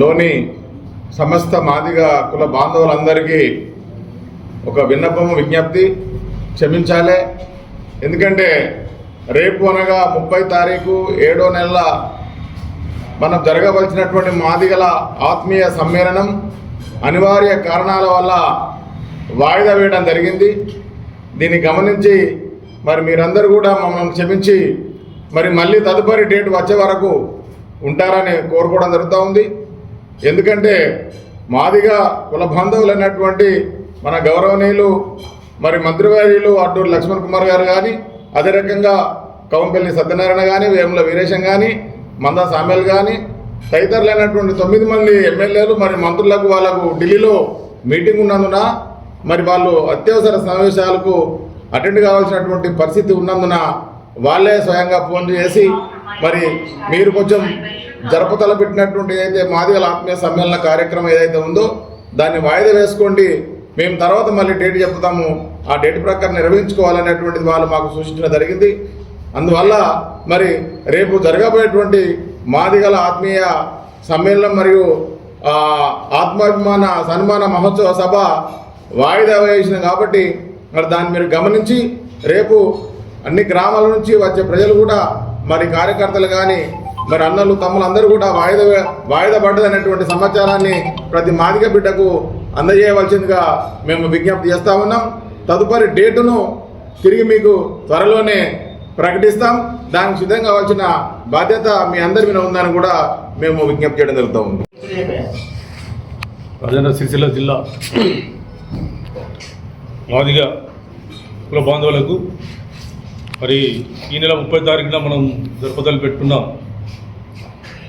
లోని సమస్త మాదిగ కుల బాంధవులందరికీ ఒక విన్నపము విజ్ఞప్తి క్షమించాలి. ఎందుకంటే రేపు అనగా ముప్పై తారీఖు ఏడో నెల మనం జరగవలసినటువంటి మాదిగల ఆత్మీయ సమ్మేళనం అనివార్య కారణాల వల్ల వాయిదా వేయడం జరిగింది. దీన్ని గమనించి మరి మీరందరూ కూడా మమ్మల్ని క్షమించి మరి మళ్ళీ తదుపరి డేట్ వచ్చే వరకు ఉంటారని కోరుకోవడం జరుగుతూ ఉంది. ఎందుకంటే మాదిగా కుల బాంధవులు అన్నటువంటి మన గౌరవనీయులు మరి మంత్రివర్యులు అడ్డూరు లక్ష్మణ్ కుమార్ గారు కానీ అదే రకంగా కవంపల్లి సత్యనారాయణ కానీ వేముల వీరేశం కానీ మందా సామ్యాల్ కానీ తదితరులైనటువంటి తొమ్మిది మంది ఎమ్మెల్యేలు మరి మంత్రులకు వాళ్ళకు ఢిల్లీలో మీటింగ్ ఉన్నందున మరి వాళ్ళు అత్యవసర సమావేశాలకు అటెండ్ కావాల్సినటువంటి పరిస్థితి ఉన్నందున వాళ్ళే స్వయంగా ఫోన్ చేసి మరి మీరు కొంచెం జరపతల పెట్టినటువంటి ఏదైతే మాదిగల ఆత్మీయ సమ్మేళన కార్యక్రమం ఏదైతే ఉందో దాన్ని వాయిదా వేసుకోండి. మేము తర్వాత మళ్ళీ డేట్ చెప్తాము. ఆ డేట్ ప్రకారం నిర్వహించుకోవాలనేటువంటిది వాళ్ళు మాకు సూచించడం జరిగింది. అందువల్ల మరి రేపు జరగబోయేటువంటి మాదిగల ఆత్మీయ సమ్మేళనం మరియు ఆత్మాభిమాన సన్మాన మహోత్సవ సభ వాయిదా వేసిన కాబట్టి మరి దాన్ని మీరు గమనించి రేపు అన్ని గ్రామాల నుంచి వచ్చే ప్రజలు కూడా మరి కార్యకర్తలు కానీ మరి అన్నలు తమ్ములు అందరూ కూడా వాయిదా వాయిదా పడ్డదనేటువంటి సమాచారాన్ని ప్రతి మాదిక బిడ్డకు అందజేయవలసిందిగా మేము విజ్ఞప్తి చేస్తా ఉన్నాం. తదుపరి డేటును తిరిగి మీకు త్వరలోనే ప్రకటిస్తాం. దానికి సిద్ధం కావాల్సిన బాధ్యత మీ అందరి మీద ఉందని కూడా మేము విజ్ఞప్తి చేయడం జరుగుతూ ఉంది. రాజన్న సిరిసిల్ల జిల్లా మాదిగా కుల బాంధవులకు మరి ఈ నెల ముప్పై తారీఖున మనం జరపదలు పెట్టుకున్న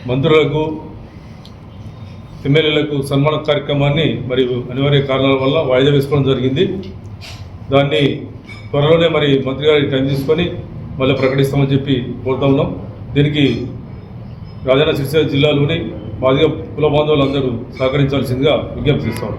మంత్రులకు ఎమ్మెల్యేలకు సన్మాన కార్యక్రమాన్ని మరి అనివార్య కారణాల వల్ల వాయిదా వేసుకోవడం జరిగింది. దాన్ని త్వరలోనే మరి మంత్రి గారికి టైం తీసుకొని మళ్ళీ ప్రకటిస్తామని చెప్పి కోరుతా ఉన్నాం. దీనికి రాజన్న సిరిసిల్ల జిల్లాలోని మాదిగ కుల బాంధవులందరూ సహకరించాల్సిందిగా విజ్ఞప్తి చేస్తాం